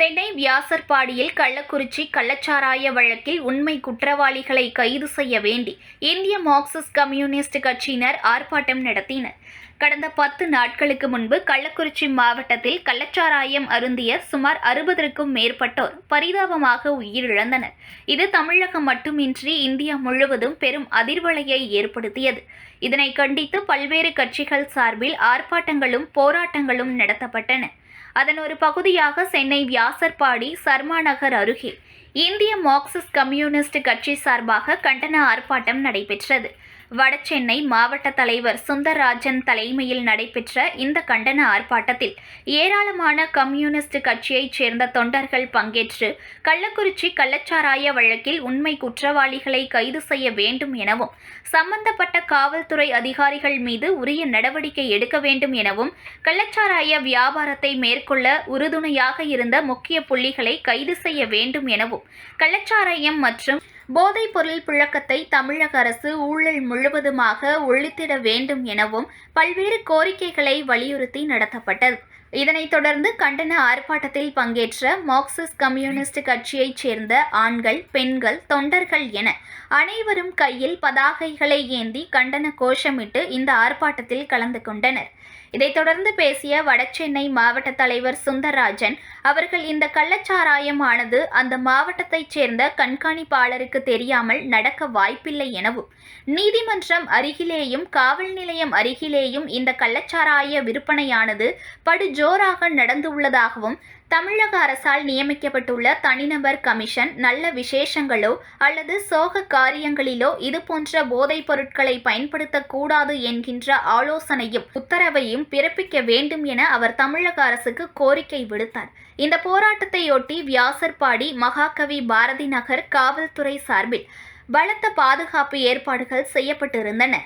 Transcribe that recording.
சென்னை வியாசர்பாடியில் கள்ளக்குறிச்சி கள்ளச்சாராய வழக்கில் உண்மை குற்றவாளிகளை கைது செய்ய வேண்டி இந்திய மார்க்சிஸ்ட் கம்யூனிஸ்ட் கட்சியினர் ஆர்ப்பாட்டம் நடத்தினர். கடந்த பத்து நாட்களுக்கு முன்பு கள்ளக்குறிச்சி மாவட்டத்தில் கள்ளச்சாராயம் அருந்திய சுமார் அறுபதற்கும் மேற்பட்டோர் பரிதாபமாக உயிரிழந்தனர். இது தமிழகம் மட்டுமின்றி இந்தியா முழுவதும் பெரும் அதிர்வலையை ஏற்படுத்தியது. இதனை கண்டித்து பல்வேறு கட்சிகள் சார்பில் ஆர்ப்பாட்டங்களும் போராட்டங்களும் நடத்தப்பட்டன. அதன் ஒரு பகுதியாக சென்னை வியாசர்பாடி சர்மா நகர் அருகே. இந்திய மார்க்சிஸ்ட் கம்யூனிஸ்ட் கட்சி சார்பாக கண்டன ஆர்ப்பாட்டம் நடைபெற்றது. வடசென்னை மாவட்ட தலைவர் சுந்தரராஜன் தலைமையில் நடைபெற்ற இந்த கண்டன ஆர்ப்பாட்டத்தில் ஏராளமான கம்யூனிஸ்ட் கட்சியைச் சேர்ந்த தொண்டர்கள் பங்கேற்று கள்ளக்குறிச்சி கள்ளச்சாராய வழக்கில் உண்மை குற்றவாளிகளை கைது செய்ய வேண்டும் எனவும் சம்பந்தப்பட்ட காவல்துறை அதிகாரிகள் மீது உரிய நடவடிக்கை எடுக்க வேண்டும் எனவும் கள்ளச்சாராய வியாபாரத்தை மேற்கொள்ள உறுதுணையாக இருந்த முக்கிய புள்ளிகளை கைது செய்ய வேண்டும் எனவும் கள்ளச்சாராயம் மற்றும் போதைப் பொருள் புழக்கத்தை தமிழக அரசு ஊழல் முழுவதுமாக ஒழித்திட வேண்டும் எனவும் பல்வேறு கோரிக்கைகளை வலியுறுத்தி நடத்தப்பட்டது. இதனைத் தொடர்ந்து கண்டன ஆர்ப்பாட்டத்தில் பங்கேற்ற மார்க்சிஸ்ட் கம்யூனிஸ்ட் கட்சியைச் சேர்ந்த ஆண்கள் பெண்கள் தொண்டர்கள் என அனைவரும் கையில் பதாகைகளை ஏந்தி கண்டன கோஷமிட்டு இந்த ஆர்ப்பாட்டத்தில் கலந்து கொண்டனர். இதைத் தொடர்ந்து பேசிய வடசென்னை மாவட்ட தலைவர் சுந்தரராஜன் அவர்கள் இந்த கள்ளச்சாராயமானது அந்த மாவட்டத்தைச் சேர்ந்த கண்காணிப்பாளருக்கு தெரியாமல் நடக்க வாய்ப்பில்லை எனவும் நீதிமன்றம் அருகிலேயும் காவல் நிலையம் அருகிலேயும் இந்த கள்ளச்சாராய விற்பனையானது படு ஜோராக நடந்துள்ளதாகவும் தமிழக அரசால் நியமிக்கப்பட்டுள்ள தனிநபர் கமிஷன் நல்ல விசேஷங்களோ அல்லது சோக காரியங்களிலோ இதுபோன்ற போதைப் பொருட்களை பயன்படுத்தக்கூடாது என்கின்ற ஆலோசனையும் உத்தரவையும் பிறப்பிக்க வேண்டும் என அவர் தமிழக அரசுக்கு கோரிக்கை விடுத்தார். இந்த போராட்டத்தையொட்டி வியாசர்பாடி மகாகவி பாரதி நகர் காவல்துறை சார்பில் பலத்த பாதுகாப்பு ஏற்பாடுகள் செய்யப்பட்டிருந்தன.